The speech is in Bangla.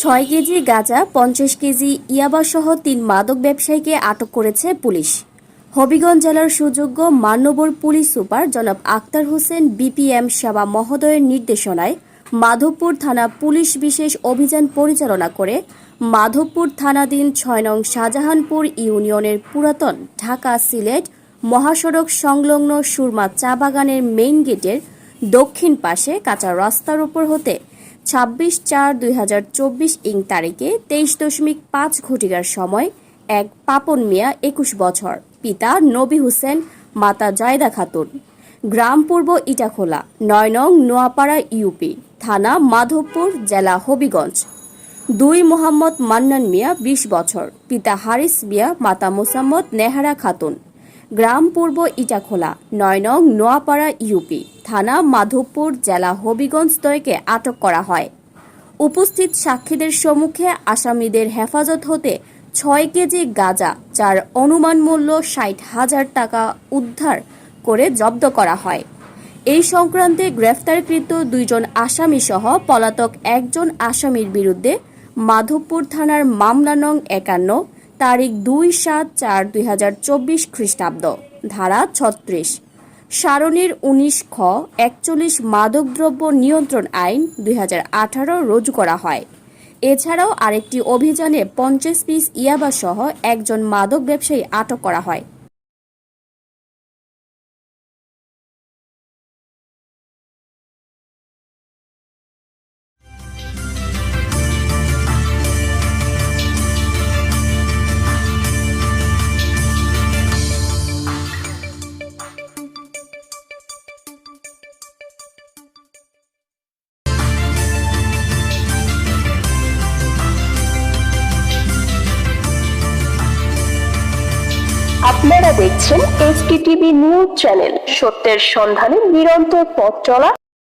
ছয় কেজি গাঁজা, পঞ্চাশ কেজি ইয়াবাসহ তিন মাদক ব্যবসায়ীকে আটক করেছে পুলিশ। হবিগঞ্জ জেলার সুযোগ্য মান্যবর পুলিশ সুপার জনাব আক্তার হোসেন বিপিএম সেবা মহোদয়ের নির্দেশনায় মাধবপুর থানা পুলিশ বিশেষ অভিযান পরিচালনা করে মাধবপুর থানাধীন ছয় নং শাহজাহানপুর ইউনিয়নের পুরাতন ঢাকা সিলেট মহাসড়ক সংলগ্ন সুরমা চা বাগানের মেইন গেটের দক্ষিণ পাশে কাঁচা রাস্তার উপর হতে ছাব্বিশ চার দুই হাজার চব্বিশ ইং তারিখে তেইশ দশমিক পাঁচ ঘটিকার সময় এক পাপন মিয়া একুশ বছর, পিতা নবী হোসেন, মাতা জয়দা খাতুন। গ্রাম পূর্ব ইটাখোলা নয় নং নোয়াপাড়া, ইউপি, থানা মাধবপুর, জেলা হবিগঞ্জ। দুই মোহাম্মদ মান্নান মিয়া বিশ বছর, পিতা হারিস মিয়া, মাতা মোসাম্মদ নেহারা খাতুন। গ্রাম পূর্ব ইটাখোলা নয় নং নোয়াপাড়া, ইউপি, থানা, মাধবপুর, জেলা হবিগঞ্জ দয়কে আটক করা হয়। উপস্থিত সাক্ষীদের সম্মুখে আসামিদের হেফাজত হতে ছয় কেজি গাঁজা, যার অনুমান মূল্য ষাট হাজার টাকা উদ্ধার করে জব্দ করা হয়। এই সংক্রান্তে গ্রেফতারকৃত দুইজন আসামি সহ পলাতক একজন আসামির বিরুদ্ধে মাধবপুর থানার মামলা নং একান্ন তারিখ দুই সাত চার দুই হাজার চব্বিশ খ্রিস্টাব্দ, ধারা ছত্রিশ। সারণীর উনিশ খ, একচল্লিশ মাদকদ্রব্য নিয়ন্ত্রণ আইন দুই হাজার আঠারো রুজু করা হয়। এছাড়াও আরেকটি অভিযানে পঞ্চাশ পিস ইয়াবাসহ একজন মাদক ব্যবসায়ী আটক করা হয়। আপনারা দেখছেন এস টিভি নিউজ চ্যানেল। সত্যের সন্ধানে নিরন্তর পথ চলা